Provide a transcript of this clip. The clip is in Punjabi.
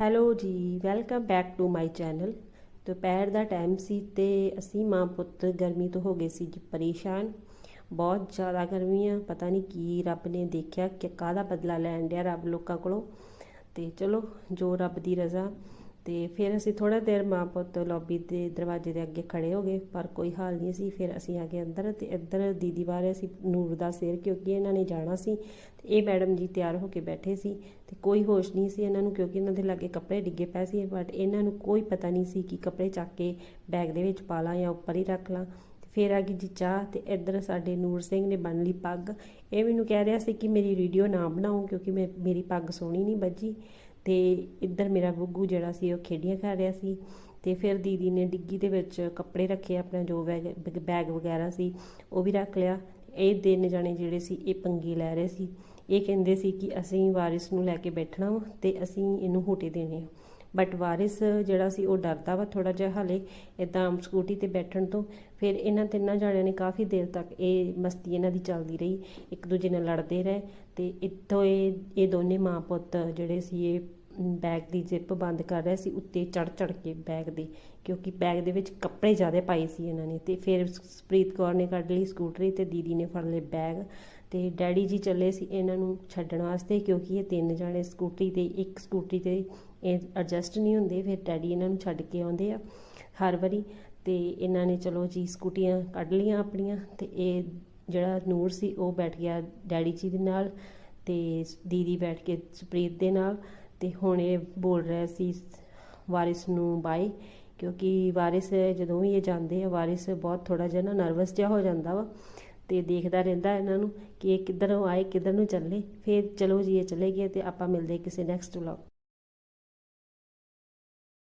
ਹੈਲੋ ਜੀ, welcome back to my channel. ਦੁਪਹਿਰ ਦਾ ਟਾਈਮ ਸੀ ਤੇ ਅਸੀਂ ਮਾਂ ਪੁੱਤ ਗਰਮੀ ਤੋਂ ਹੋ ਗਏ ਸੀ ਜੀ ਪਰੇਸ਼ਾਨ। ਬਹੁਤ ਜ਼ਿਆਦਾ ਗਰਮੀ ਆ ਪਤਾ ਨਹੀਂ ਕੀ ਰੱਬ ਨੇ ਦੇਖਿਆ ਕਿ ਕਾਹਦਾ ਬਦਲਾ ਲੈਣ ਡਿਆ ਰੱਬ ਲੋਕਾਂ ਕੋਲੋਂ। ਤੇ ਚਲੋ, ਜੋ ਰੱਬ ਦੀ ਰਜ਼ਾ। ਤੇ ਫਿਰ ਅਸੀਂ ਥੋੜਾ ਦੇਰ ਮਾਂ ਪੁੱਤ ਲੌਬੀ ਦੇ ਦਰਵਾਜ਼ੇ ਦੇ ਅੱਗੇ ਖੜੇ ਹੋ ਗਏ, ਪਰ ਕੋਈ ਹਾਲ ਨਹੀਂ ਸੀ। ਫਿਰ ਅਸੀਂ ਆ ਗਏ ਅੰਦਰ ਤੇ ਇੱਧਰ ਦੀਦੀ ਬਾਰੇ ਅਸੀਂ ਨੂਰ ਦਾ ਸਿਰ ਕਿਉਂਕਿ ਇਹਨਾਂ ਨੇ ਜਾਣਾ ਸੀ ਤੇ ਇਹ ਮੈਡਮ ਜੀ ਤਿਆਰ ਹੋ ਕੇ ਬੈਠੇ ਸੀ ਤੇ ਕੋਈ ਹੋਸ਼ ਨਹੀਂ ਸੀ ਇਹਨਾਂ ਨੂੰ ਕਿਉਂਕਿ ਇਹਨਾਂ ਦੇ ਲਾਗੇ ਕੱਪੜੇ ਡਿੱਗੇ ਪਏ ਸੀ ਬਟ ਇਹਨਾਂ ਨੂੰ ਕੋਈ ਪਤਾ ਨਹੀਂ ਸੀ ਕਿ ਕੱਪੜੇ ਚੱਕ ਕੇ ਬੈਗ ਦੇ ਵਿੱਚ ਪਾ ਲਾਂ ਜਾਂ ਉੱਪਰ ਹੀ ਰੱਖ ਲਾਂ। ਫਿਰ ਆ ਗਈ ਜੀ ਚਾਹ ਤੇ ਇੱਧਰ ਸਾਡੇ ਨੂਰ ਸਿੰਘ ਨੇ ਬਣ ਲਈ ਪੱਗ। ਇਹ ਮੈਨੂੰ ਕਹਿ ਰਿਹਾ ਸੀ ਕਿ ਮੇਰੀ ਵੀਡੀਓ ਨਾ ਬਣਾਓ ਕਿਉਂਕਿ ਮੈਂ, ਮੇਰੀ ਪੱਗ ਸੋਹਣੀ ਨਹੀਂ ਵੱਜੀ ਤੇ ਇੱਧਰ ਮੇਰਾ ਗੁੱਗੂ ਜਿਹੜਾ ਸੀ ਉਹ ਖੇਡੀਆਂ ਕਰ ਰਿਹਾ ਸੀ ਤੇ ਫਿਰ ਦੀਦੀ ਨੇ ਡਿੱਗੀ ਦੇ ਵਿੱਚ ਕੱਪੜੇ ਰੱਖੇ, ਆਪਣਾ ਜੋ ਬੈਗ ਬੈਗ ਵਗੈਰਾ ਸੀ ਉਹ ਵੀ ਰੱਖ ਲਿਆ। ਇਹ ਤਿੰਨ ਜਾਣੇ ਜਿਹੜੇ ਸੀ ਇਹ ਪੰਗੇ ਲੈ ਰਹੇ ਸੀ। ਇਹ ਕਹਿੰਦੇ ਸੀ ਕਿ ਅਸੀਂ ਵਾਰਿਸ ਨੂੰ ਲੈ ਕੇ ਬੈਠਣਾ ਵਾ ਤੇ ਅਸੀਂ ਇਹਨੂੰ ਹੋਟੇ ਦੇਣੇ ਆ। ਬਟ ਵਾਰਿਸ ਜਿਹੜਾ ਸੀ ਉਹ ਡਰਦਾ ਵਾ ਥੋੜਾ ਜਿਹਾ ਹਾਲੇ ਇਦਾਂ ਸਕੂਟੀ ਤੇ ਬੈਠਣ ਤੋਂ। ਫਿਰ ਇਹਨਾਂ ਤਿੰਨਾਂ ਜਾਣਿਆਂ ਨੇ ਕਾਫੀ ਦੇਰ ਤੱਕ ਇਹ ਮਸਤੀ ਇਹਨਾਂ ਦੀ ਚੱਲਦੀ ਰਹੀ। ਇੱਕ ਦੂਜੇ ਨਾਲ ਲੜਦੇ ਰਹੇ ਤੇ ਇੱਥੋਂ ਇਹ ਇਹ ਦੋਨੇ ਮਾਂ ਪੁੱਤ ਜਿਹੜੇ ਸੀ ਇਹ ਬੈਗ ਦੀ ਜ਼ਿਪ ਬੰਦ ਕਰ ਰਿਹਾ ਸੀ, ਉੱਤੇ ਚੜ ਚੜ ਕੇ ਬੈਗ ਦੇ, ਕਿਉਂਕਿ ਬੈਗ ਦੇ ਵਿੱਚ ਕੱਪੜੇ ਜ਼ਿਆਦਾ ਪਾਏ ਸੀ ਇਹਨਾਂ ਨੇ ਤੇ ਫਿਰ ਸੁਪ੍ਰੀਤ ਕੌਰ ਨੇ ਕੱਢ ਲਈ ਸਕੂਟਰੀ ਤੇ ਦੀਦੀ ਨੇ ਫੜ ਲਏ ਬੈਗ ਤੇ ਡੈਡੀ ਜੀ ਚੱਲੇ ਸੀ ਇਹਨਾਂ ਨੂੰ ਛੱਡਣ ਵਾਸਤੇ ਕਿਉਂਕਿ ਇਹ ਤਿੰਨ ਜਾਣੇ ਸਕੂਟਰੀ ਤੇ, ਇੱਕ ਸਕੂਟਰੀ ਤੇ ਇਹ ਐਡਜਸਟ ਨਹੀਂ ਹੁੰਦੇ, ਫਿਰ ਡੈਡੀ ਇਹਨਾਂ ਨੂੰ ਛੱਡ ਕੇ ਆਉਂਦੇ ਆ ਹਰ ਵਾਰੀ ਤੇ ਇਹਨਾਂ ਨੇ ਚਲੋ ਜੀ ਸਕੂਟੀਆਂ ਕੱਢ ਲੀਆਂ ਆਪਣੀਆਂ ਤੇ ਇਹ ਜਿਹੜਾ ਨੂਰ ਸੀ ਉਹ ਬੈਠ ਗਿਆ ਡੈਡੀ ਜੀ ਦੇ ਨਾਲ ਤੇ ਦੀਦੀ ਬੈਠ ਕੇ ਸੁਪ੍ਰੀਤ ਦੇ ਨਾਲ ਤੇ ਹੁਣ ਇਹ ਬੋਲ ਰਿਹਾ ਸੀ ਵਾਰਿਸ ਨੂੰ ਬਾਏ ਕਿਉਂਕਿ ਵਾਰਿਸ ਜਦੋਂ ਵੀ ਇਹ ਜਾਂਦੇ ਆ, ਵਾਰਿਸ ਬਹੁਤ ਥੋੜਾ ਜਿਹਾ ਨਾ ਨਰਵਸ ਜਿਹਾ ਹੋ ਜਾਂਦਾ ਵਾ ਤੇ ਦੇਖਦਾ ਰਹਿੰਦਾ ਇਹਨਾਂ ਨੂੰ ਕਿ ਇਹ ਕਿੱਧਰੋਂ ਆਏ, ਕਿੱਧਰ ਨੂੰ ਚੱਲੇ, ਫਿਰ ਚਲੋ ਜੀ ਇਹ ਚਲੇ ਗਏ ਤੇ ਆਪਾਂ ਮਿਲਦੇ ਕਿਸੇ ਨੈਕਸਟ ਵਲੌਗ